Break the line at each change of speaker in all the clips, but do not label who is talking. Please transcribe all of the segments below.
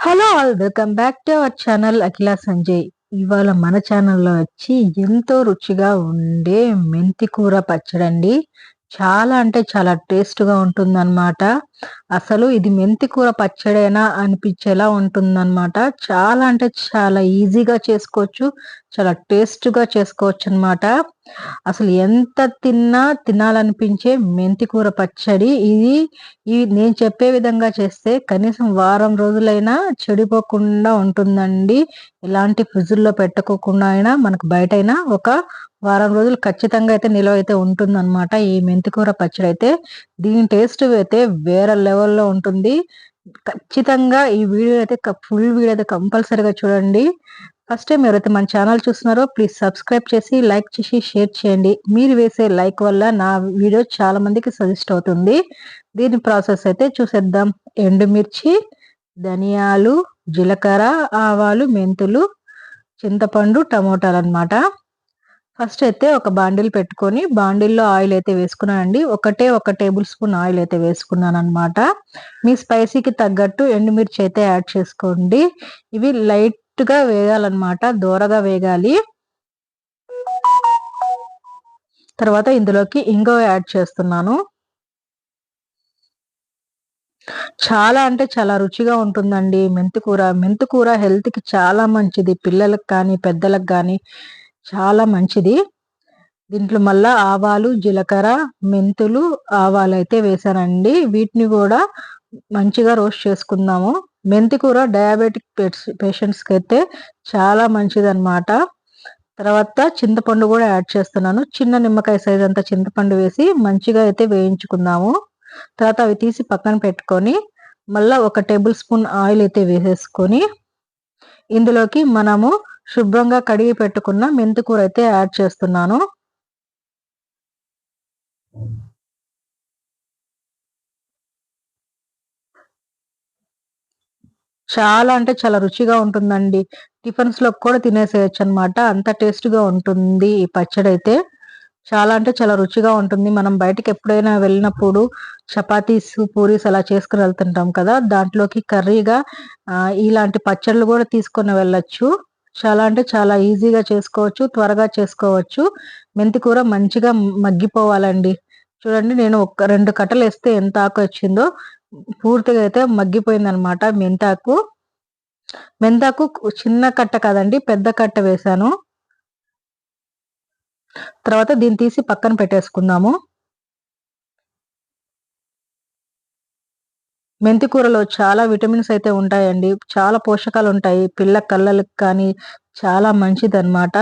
Hello all welcome back to our channel Akhila Sanjay. ఇవాళ మన ఛానల్లో వచ్చి ఎంతో రుచిగా ఉండే మెంతి కూర పచ్చడండి. చాలా అంటే చాలా టేస్ట్గా ఉంటుందన్నమాట. అసలు ఇది మెంతి కూర పచ్చడేనా అనిపించేలా ఉంటుందన్నమాట. చాలా అంటే చాలా ఈజీగా చేసుకోవచ్చు చాలా టేస్ట్గా చేసుకోవచ్చు అనమాట అసలు ఎంత తిన్నా తినాలనిపించే మెంతి కూర పచ్చడి. ఇది ఇది నేను చెప్పే విధంగా చేస్తే కనీసం వారం రోజులైనా చెడిపోకుండా ఉంటుందండి. ఎలాంటి ఫ్రిడ్జ్లో పెట్టుకోకుండా అయినా మనకు బయట అయినా ఒక వారం రోజులు ఖచ్చితంగా అయితే నిల్వ అయితే ఉంటుందన్నమాట ఈ మెంతికూర పచ్చడి అయితే దీని టేస్ట్ అయితే వేరే లెవెల్లో ఉంటుంది. ఖచ్చితంగా ఈ వీడియో అయితే ఫుల్ వీడియో అయితే కంపల్సరీగా చూడండి. ఫస్ట్ టైం ఎవరైతే మన ఛానల్ చూస్తున్నారో ప్లీజ్ సబ్స్క్రైబ్ చేసి లైక్ చేసి షేర్ చేయండి. మీరు వేసే లైక్ వల్ల నా వీడియో చాలా మందికి సజెస్ట్ అవుతుంది. దీని ప్రాసెస్ అయితే చూసేద్దాం. ఎండుమిర్చి ధనియాలు జీలకర్ర ఆవాలు మెంతులు చింతపండు టమోటాలు అనమాట ఫస్ట్ అయితే ఒక బాండిల్ పెట్టుకొని బాండిల్లో ఆయిల్ అయితే వేసుకున్నానండి. ఒకటే ఒక టేబుల్ స్పూన్ ఆయిల్ అయితే వేసుకున్నాను అనమాట మీ స్పైసీకి తగ్గట్టు ఎండుమిర్చి అయితే యాడ్ చేసుకోండి. ఇవి లైట్గా వేగాలన్నమాట. దూరగా వేగాలి. తర్వాత ఇందులోకి ఇంగో యాడ్ చేస్తున్నాను. చాలా అంటే చాలా రుచిగా ఉంటుందండి. మెంతికూర. మెంతికూర హెల్త్కి చాలా మంచిది. పిల్లలకు కానీ పెద్దలకు కానీ. చాలా మంచిది. దీంట్లో మళ్ళా ఆవాలు జీలకర్ర మెంతులు ఆవాలు అయితే వేసానండి. వీటిని కూడా మంచిగా రోస్ట్ చేసుకుందాము. మెంతి కూర డయాబెటిక్ పేషెంట్స్కి అయితే చాలా మంచిదన్నమాట. తర్వాత చింతపండు కూడా యాడ్ చేస్తున్నాను. చిన్న నిమ్మకాయ సైజ్ అంతా చింతపండు వేసి మంచిగా అయితే వేయించుకుందాము. తర్వాత అవి తీసి పక్కన పెట్టుకొని మళ్ళీ ఒక టేబుల్ స్పూన్ ఆయిల్ అయితే వేసేసుకొని ఇందులోకి మనము శుభ్రంగా కడిగి పెట్టుకున్న మెంతికూర అయితే యాడ్ చేస్తున్నాను. చాలా అంటే చాలా రుచిగా ఉంటుందండి. టిఫిన్స్లో కూడా తినేసేయచ్చు అనమాట అంత టేస్ట్గా ఉంటుంది ఈ పచ్చడి అయితే చాలా అంటే చాలా రుచిగా ఉంటుంది. మనం బయటకి ఎప్పుడైనా వెళ్ళినప్పుడు చపాతీస్ పూరీస్ అలా చేసుకుని వెళ్తుంటాం కదా. దాంట్లోకి కర్రీగా ఇలాంటి పచ్చళ్ళు కూడా తీసుకొని వెళ్ళచ్చు. చాలా అంటే చాలా ఈజీగా చేసుకోవచ్చు త్వరగా చేసుకోవచ్చు. మెంతి కూర మంచిగా మగ్గిపోవాలండి. చూడండి నేను ఒక రెండు కట్టలు వేస్తే ఎంత ఆకు వచ్చిందో పూర్తిగా అయితే మగ్గిపోయిందనమాట మెంతాకు. మెంతాకు చిన్న కట్ట కాదండి పెద్ద కట్ట వేసాను తర్వాత దీన్ని తీసి పక్కన పెట్టేసుకుందాము. మెంతి కూరలో చాలా విటమిన్స్ అయితే ఉంటాయండి. చాలా పోషకాలు ఉంటాయి. పిల్ల కళ్ళలకు కానీ చాలా మంచిదన్నమాట.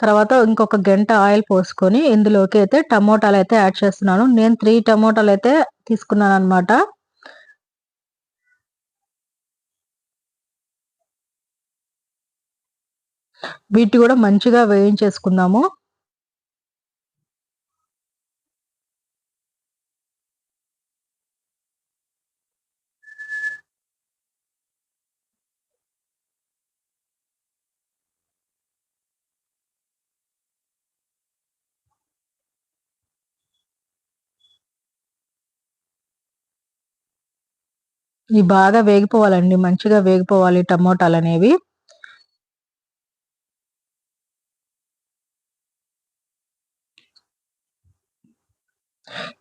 తర్వాత ఇంకొక గంట ఆయిల్ పోసుకొని ఇందులోకి అయితే టమోటాలు అయితే యాడ్ చేస్తున్నాను. నేను త్రీ టమోటాలు అయితే తీసుకున్నాను అనమాట వీటి కూడా మంచిగా వేయించేసుకుందాము. ఇవి బాగా వేగిపోవాలండి. మంచిగా వేగిపోవాలి టమోటాలు అనేవి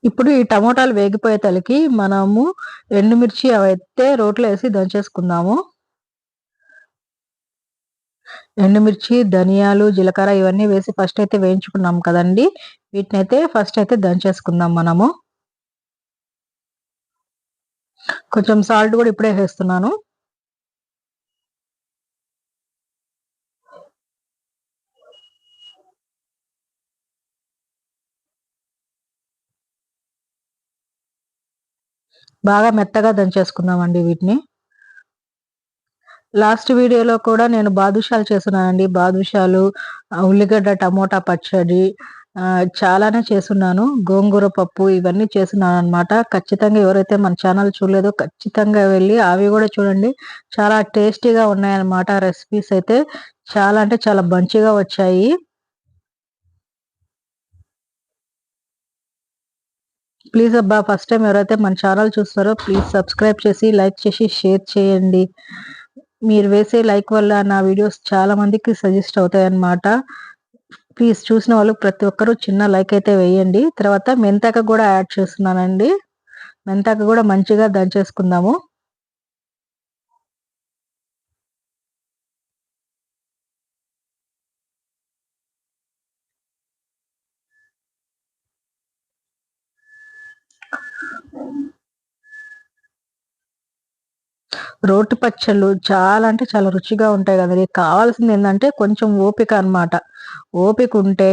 ఇప్పుడు ఈ టమోటాలు వేగిపోయే తలకి మనము ఎండుమిర్చి అవైతే రోట్లో వేసి దంచేసుకుందాము. ఎండుమిర్చి ధనియాలు జీలకర్ర ఇవన్నీ వేసి ఫస్ట్ అయితే వేయించుకున్నాం కదండి. వీటిని అయితే ఫస్ట్ అయితే దంచేసుకుందాం మనము. కొంచెం సాల్ట్ కూడా ఇప్పుడే వేస్తున్నాను. బాగా మెత్తగా దంచేసుకుందామండి వీటిని. లాస్ట్ వీడియోలో కూడా నేను బాదుషాలు చేస్తున్నానండి. బాదుషాలు ఉల్లిగడ్డ టమోటా పచ్చడి చాలానే చేస్తున్నాను. గోంగూర పప్పు ఇవన్నీ చేస్తున్నాను అనమాట ఖచ్చితంగా ఎవరైతే మన ఛానల్ చూడలేదో ఖచ్చితంగా వెళ్ళి అవి కూడా చూడండి. చాలా టేస్టీగా ఉన్నాయన్నమాట రెసిపీస్ అయితే. చాలా అంటే చాలా మంచిగా వచ్చాయి. ప్లీజ్ అబ్బా ఫస్ట్ టైం ఎవరైతే మన ఛానల్ చూస్తారో ప్లీజ్ సబ్స్క్రైబ్ చేసి లైక్ చేసి షేర్ చేయండి. మీరు వేసే లైక్ వల్ల నా వీడియోస్ చాలా మందికి సజెస్ట్ అవుతాయి అన్నమాట ప్లీజ్ చూసిన వాళ్ళు ప్రతి ఒక్కరూ చిన్న లైక్ అయితే వేయండి. తర్వాత మెంతాక కూడా యాడ్ చేస్తున్నానండి. మెంతాక కూడా మంచిగా దంచేసుకుందాము. రోటి పచ్చళ్ళు చాలా అంటే చాలా రుచిగా ఉంటాయి కదండి. కావాల్సింది ఏంటంటే కొంచెం ఓపిక అనమాట ఓపిక ఉంటే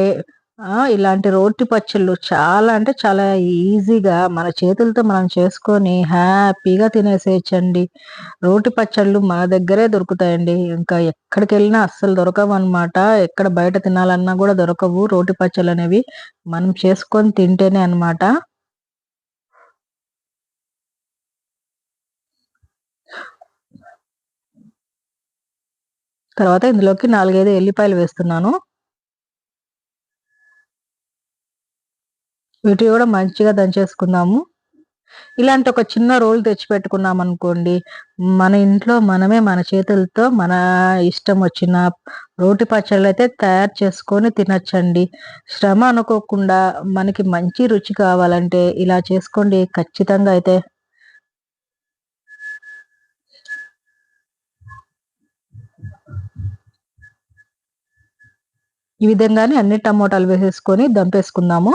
ఇలాంటి రోటి పచ్చళ్ళు చాలా అంటే చాలా ఈజీగా మన చేతులతో మనం చేసుకొని హ్యాపీగా తినేసేయచ్చండి. రోటి పచ్చళ్ళు మన దగ్గరే దొరుకుతాయండి. ఇంకా ఎక్కడికి వెళ్ళినా అస్సలు దొరకవు అనమాట ఎక్కడ బయట తినాలన్నా కూడా దొరకవు రోటి పచ్చళ్ళు అనేవి. మనం చేసుకొని తింటేనే అనమాట తర్వాత ఇందులోకి నాలుగైదు ఎల్లిపాయలు వేస్తున్నాను. వీటిని కూడా మంచిగా దంచేసుకుందాము. ఇలాంటి ఒక చిన్న రోల్ తెచ్చి పెట్టుకున్నాం అనుకోండి మన ఇంట్లో మనమే మన చేతులతో మన ఇష్టం వచ్చిన రోటి పచ్చళ్ళు అయితే తయారు చేసుకొని తినచ్చండి. శ్రమ అనుకోకుండా మనకి మంచి రుచి కావాలంటే ఇలా చేసుకోండి. ఖచ్చితంగా అయితే ఈ విధంగానే అన్ని టమోటాలు వేసేసుకొని దంపేసుకుందాము.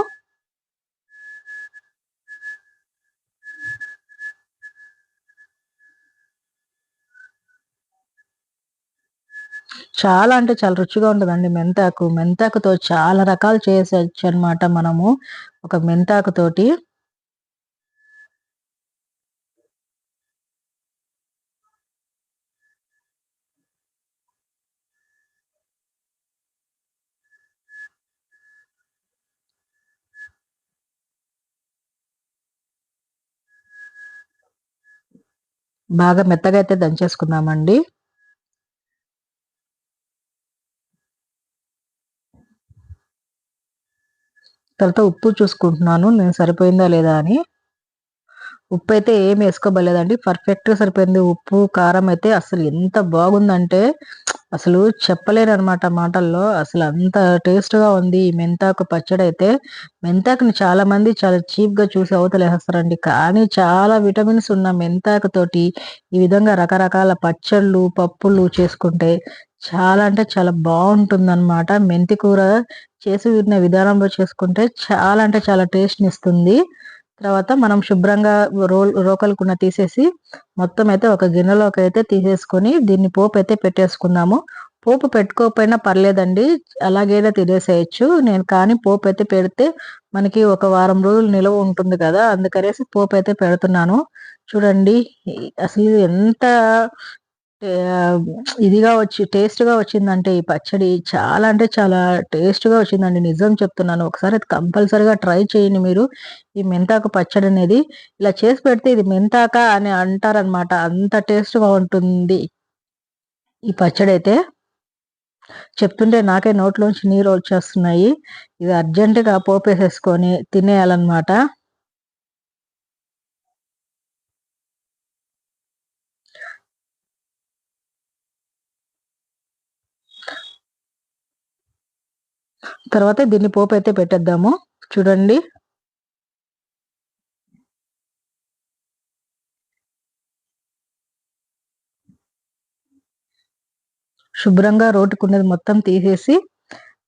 చాలా అంటే చాలా రుచిగా ఉంటుందండి మెంతాకు. మెంతాకుతో చాలా రకాలు చేసేయచ్చు అనమాట మనము ఒక మెంతాకు తోటి బాగా మెత్తగా అయితే దంచేసుకుందామండి. తర్వాత ఉప్పు చూసుకుంటున్నాను నేను సరిపోయిందా లేదా అని. ఉప్పు అయితే ఏం వేసుకోబలేదండి పర్ఫెక్ట్గా సరిపోయింది. ఉప్పు కారం అయితే అసలు ఎంత బాగుందంటే అసలు చెప్పలేరు అనమాట మాటల్లో. అసలు అంత టేస్ట్గా ఉంది ఈ మెంతాకు పచ్చడి అయితే మెంతాకుని చాలా మంది చాలా చీప్గా చూసి అవతలేస్తారండి కానీ చాలా విటమిన్స్ ఉన్న మెంతాకు తోటి ఈ విధంగా రకరకాల పచ్చళ్ళు పప్పులు చేసుకుంటే చాలా అంటే చాలా బాగుంటుంది అనమాట మెంతి కూర చేసి విన్న విధానంలో చేసుకుంటే చాలా అంటే చాలా టేస్ట్ ఇస్తుంది. తర్వాత మనం శుభ్రంగా రోల్ రోకలకున్న తీసేసి మొత్తం అయితే ఒక గిన్నెలోకి అయితే తీసేసుకొని దీన్ని పోపు అయితే పెట్టేసుకుందాము. పోపు పెట్టుకోకపోయినా పర్లేదండి అలాగైనా తినేసేయచ్చు. నేను కానీ పోపు అయితే పెడితే మనకి ఒక వారం రోజులు నిలవ ఉంటుంది కదా అందుకనేసి పోపు అయితే పెడుతున్నాను. చూడండి అసలు ఎంత ఇదిగా వచ్చి టేస్ట్‌గా వచ్చిందంటే ఈ పచ్చడి చాలా అంటే చాలా టేస్ట్‌గా వచ్చిందండి. నిజం చెప్తున్నాను. ఒకసారి అది కంపల్సరీగా ట్రై చేయండి మీరు. ఈ మెంతాకు పచ్చడి అనేది ఇలా చేసి పెడితే ఇది మెంతాక అని అంటారనమాట. అంత టేస్ట్‌గా ఉంటుంది. ఈ పచ్చడి అయితే చెప్తుంటే నాకే నోట్లోంచి నీరు వచ్చేస్తున్నాయి. ఇది అర్జెంటుగా పోపేసేసుకొని తినేయాలన్నమాట. తర్వాత దీన్ని పోపు అయితే పెట్టేద్దాము. చూడండి. శుభ్రంగా రోటుకున్నది మొత్తం తీసేసి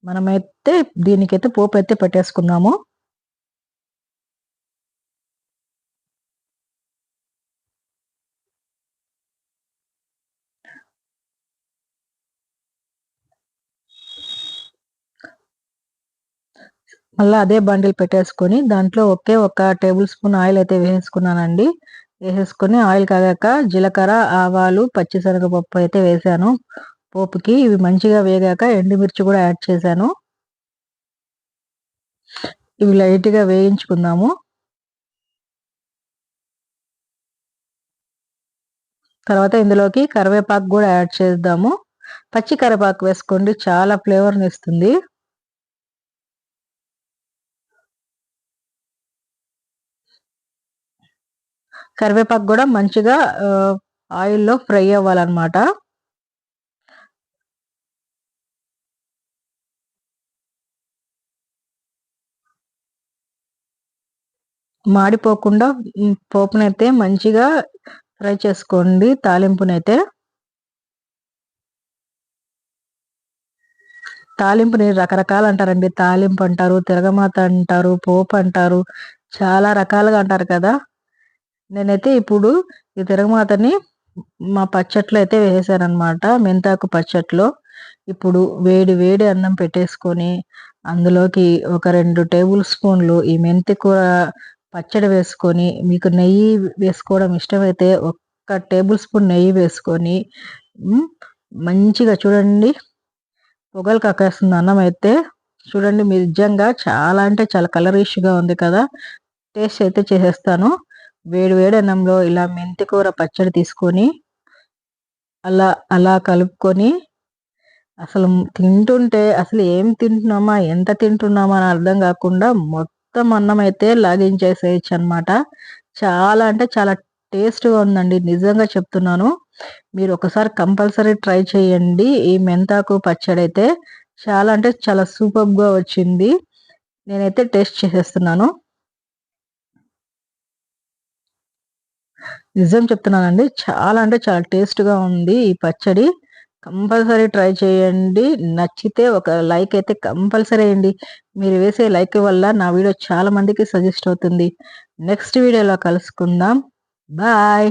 మనమైతే దీనికైతే పోపు అయితే పెట్టేసుకుందాము మళ్ళీ అదే బండిల్ పెట్టేసుకొని దాంట్లో ఒకే ఒక టేబుల్ స్పూన్ ఆయిల్ అయితే వేసుకున్నానండి వేసేసుకొని ఆయిల్ కాగాక జీలకర్ర ఆవాలు పచ్చిశనగపప్పు అయితే వేసాను. పోపుకి ఇవి మంచిగా వేగాక ఎండుమిర్చి కూడా యాడ్ చేశాను. ఇవి లైట్గా వేయించుకుందాము. తర్వాత ఇందులోకి కరివేపాకు కూడా యాడ్ చేద్దాము. పచ్చి కరివేపాకు వేసుకోండి చాలా ఫ్లేవర్ని ఇస్తుంది. కరివేపాకు కూడా మంచిగా ఆయిల్లో ఫ్రై అవ్వాలన్నమాట. మాడిపోకుండా పోపునైతే మంచిగా ఫ్రై చేసుకోండి తాలింపునైతే. తాలింపుని రకరకాలు అంటారండి తాలింపు అంటారు తిరగమాత అంటారు పోపు అంటారు చాలా రకాలుగా అంటారు కదా. నేనైతే ఇప్పుడు ఈ తిరగమాతని మా పచ్చట్లో అయితే వేసానమాట మెంతాకు పచ్చట్లో. ఇప్పుడు వేడి వేడి అన్నం పెట్టేసుకొని అందులోకి ఒక రెండు టేబుల్ స్పూన్లు ఈ మెంతి కూర పచ్చడి వేసుకొని మీకు నెయ్యి వేసుకోవడం ఇష్టమైతే ఒక్క టేబుల్ స్పూన్ నెయ్యి వేసుకొని మంచిగా చూడండి. పొగలు కక్కేస్తుంది అన్నం అయితే. చూడండి మీరు నిజంగా చాలా అంటే చాలా కలరిష్గా ఉంది కదా. టేస్ట్ అయితే చేసేస్తాను. వేడి వేడి అన్నంలో ఇలా మెంతి కూర పచ్చడి తీసుకొని అలా అలా కలుపుకొని అసలు తింటుంటే అసలు ఏం తింటున్నామా ఎంత తింటున్నామా అని అర్థం కాకుండా మొత్తం అన్నం అయితే లాగించేసేయచ్చు అనమాట చాలా అంటే చాలా టేస్ట్గా ఉందండి నిజంగా చెప్తున్నాను. మీరు ఒకసారి కంపల్సరీ ట్రై చేయండి. ఈ మెంతాకు పచ్చడి అయితే చాలా అంటే చాలా సూపర్గా వచ్చింది. నేనైతే టేస్ట్ చేసేస్తున్నాను. నిజం చెప్తున్నానండి. చాలా అంటే చాలా టేస్ట్గా ఉంది ఈ పచ్చడి. కంపల్సరీ ట్రై చేయండి. నచ్చితే ఒక లైక్ అయితే కంపల్సరీ అయ్యండి మీరు వేసే లైక్ వల్ల నా వీడియో చాలా మందికి సజెస్ట్ అవుతుంది. నెక్స్ట్ వీడియోలో కలుసుకుందాం. బాయ్.